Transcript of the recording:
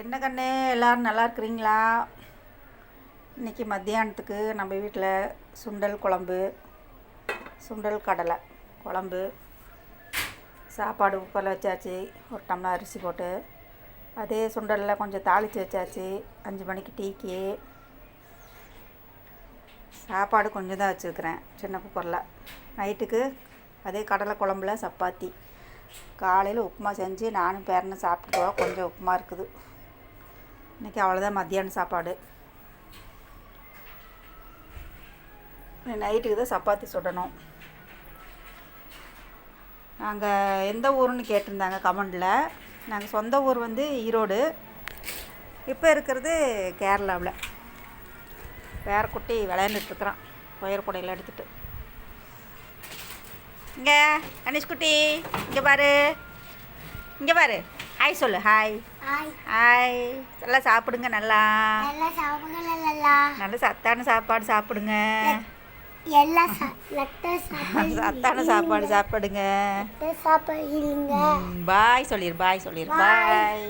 என்ன கண்ணு எல்லோரும் நல்லா இருக்கிறீங்களா? இன்றைக்கி மத்தியானத்துக்கு நம்ம வீட்டில் சுண்டல் குழம்பு சுண்டல் கடலை குழம்பு சாப்பாடு குக்கரில் வச்சாச்சு. ஒரு டம்ளர் அரிசி போட்டு அதே சுண்டலில் கொஞ்சம் தாளித்து வச்சாச்சு. அஞ்சு மணிக்கு டீக்கு. சாப்பாடு கொஞ்சம் தான் வச்சுருக்கிறேன் சின்ன குக்கரில். நைட்டுக்கு அதே கடலை குழம்புல சப்பாத்தி. காலையில் உப்புமா செஞ்சு நானும் பேரனும் சாப்பிட்டுக்குவோம் கொஞ்சம் உப்புமா இருக்குது. இன்றைக்கி அவ்வளோதான் மத்தியானம் சாப்பாடு. நைட்டுக்கு தான் சப்பாத்தி சுடணும். நாங்கள் எந்த ஊருன்னு கேட்டிருந்தாங்க கமெண்டில். நாங்கள் சொந்த ஊர் வந்து ஈரோடு. இப்போ இருக்கிறது கேரளாவில். வேற குட்டி விளையாண்டுட்டுருக்குறான் ஒயர் குடையில் எடுத்துகிட்டு இங்கே கணேஷ்குட்டி இங்கே பாரு. இங்கே பாரு. ஹாய் சொல்லு ஹாய் ஹாய் ஹாய் நல்லா சாப்பிடுங்க நல்லா. நல்லா சாப்பிடுங்க நல்லா. நல்ல சத்தான சாப்பாடு சாப்பிடுங்க. சத்தான சாப்பாடு சாப்பிடுங்க. பாய் சொல்லிடு பாய் சொல்லிடு பாய்